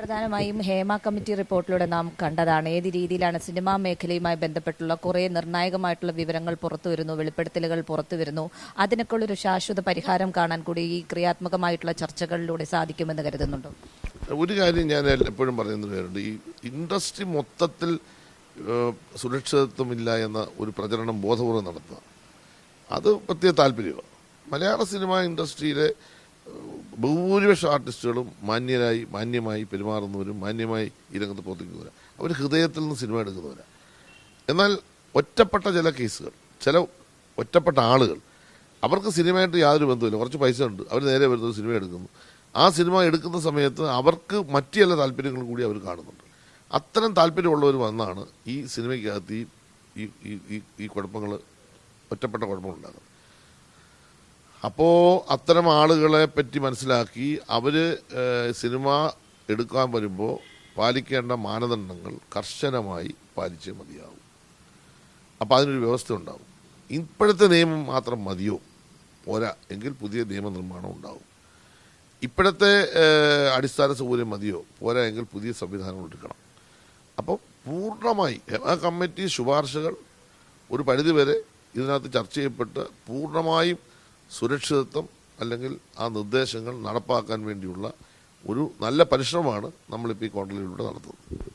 പ്രധാനമായും ഹേമ കമ്മിറ്റി റിപ്പോർട്ടിലൂടെ നാം കണ്ടതാണ്. ഏത് രീതിയിലാണ് സിനിമാ മേഖലയുമായി ബന്ധപ്പെട്ടുള്ള കുറേ നിർണായകമായിട്ടുള്ള വിവരങ്ങൾ പുറത്തു വരുന്നു വെളിപ്പെടുത്തലുകൾ പുറത്തു വരുന്നു. അതിനൊക്കെ ഒരു ശാശ്വത പരിഹാരം കാണാൻ കൂടി ഈ ക്രിയാത്മകമായിട്ടുള്ള ചർച്ചകളിലൂടെ സാധിക്കുമെന്ന് കരുതുന്നുണ്ടോ? ഒരു കാര്യം ഞാൻ എപ്പോഴും പറയുന്ന കാര്യമുണ്ട് ഈ ഇൻഡസ്ട്രി മൊത്തത്തിൽ സുരക്ഷിതത്വമില്ല എന്ന ഒരു പ്രചരണം ബോധപൂർവം നടത്തുക. അത് പ്രത്യേക താല്പര്യമാണ്. മലയാള സിനിമാ ഇൻഡസ്ട്രിയിലെ ഏഹ്, ബഹുഭൂരിപക്ഷ ആർട്ടിസ്റ്റുകളും മാന്യരായി മാന്യമായി പെരുമാറുന്നവരും മാന്യമായി ഈ രംഗത്ത് പ്രവർത്തിക്കുന്നവരാണ് അവർ ഹൃദയത്തിൽ നിന്ന് സിനിമ എടുക്കുന്നവരാണ് എന്നാൽ ഒറ്റപ്പെട്ട ചില കേസുകൾ ചില ഒറ്റപ്പെട്ട ആളുകൾ അവർക്ക് സിനിമയായിട്ട് യാതൊരു ബന്ധമില്ല കുറച്ച് പൈസ ഉണ്ട്. അവർ നേരെ വരുന്നത് സിനിമ എടുക്കുന്നു. ആ സിനിമ എടുക്കുന്ന സമയത്ത് അവർക്ക് മറ്റു ചില താല്പര്യങ്ങൾ കൂടി അവർ കാണുന്നുണ്ട്. അത്തരം താല്പര്യമുള്ളവർ വന്നാണ് ഈ സിനിമയ്ക്കകത്ത് ഈ- ഈ ഈ കുഴപ്പങ്ങൾ ഒറ്റപ്പെട്ട കുഴപ്പങ്ങളുണ്ടാകുന്നത് അപ്പോൾ അത്തരം ആളുകളെ പറ്റി മനസ്സിലാക്കി അവർ സിനിമ എടുക്കാൻ വരുമ്പോൾ പാലിക്കേണ്ട മാനദണ്ഡങ്ങൾ കർശനമായി പാലിച്ചേ മതിയാവും. അപ്പോൾ അതിനൊരു വ്യവസ്ഥ ഉണ്ടാവും ഇപ്പോഴത്തെ നിയമം മാത്രം മതിയോ? പോരാ. എങ്കിൽ പുതിയ നിയമനിർമ്മാണം ഉണ്ടാവും. ഇപ്പോഴത്തെ അടിസ്ഥാന സൗകര്യം മതിയോ? പോരാ. എങ്കിൽ പുതിയ സംവിധാനങ്ങൾ എടുക്കണം. അപ്പോൾ പൂർണമായി ആ കമ്മിറ്റി ശുപാർശകൾ ഒരു പരിധിവരെ ഇതിനകത്ത് ചർച്ച ചെയ്യപ്പെട്ട് പൂർണമായും സുരക്ഷിതത്വം അല്ലെങ്കിൽ ആ നിർദ്ദേശങ്ങൾ നടപ്പാക്കാൻ വേണ്ടിയുള്ള ഒരു നല്ല പരിശ്രമമാണ് നമ്മളിപ്പോൾ ഈ കോണ്ടലിലൂടെ നടത്തുന്നത്.